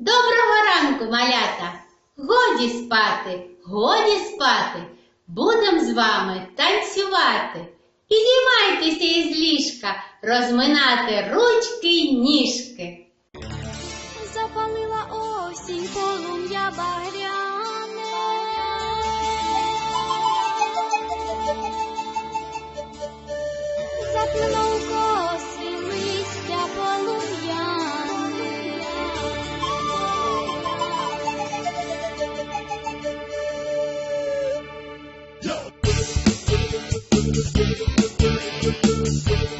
Доброго ранку, малята! Годі спати, годі спати, будем з вами танцювати. Підіймайтеся із ліжка, розминати ручки й ніжки. Запалила осінь, полум'я багряне. Заплила Thank you.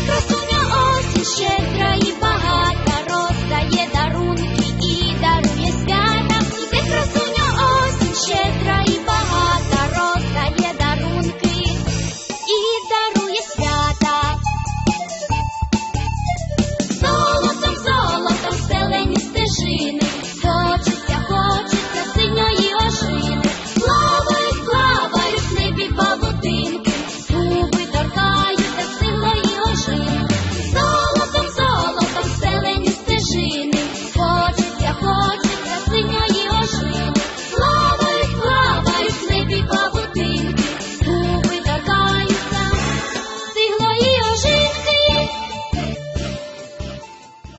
Mientras tú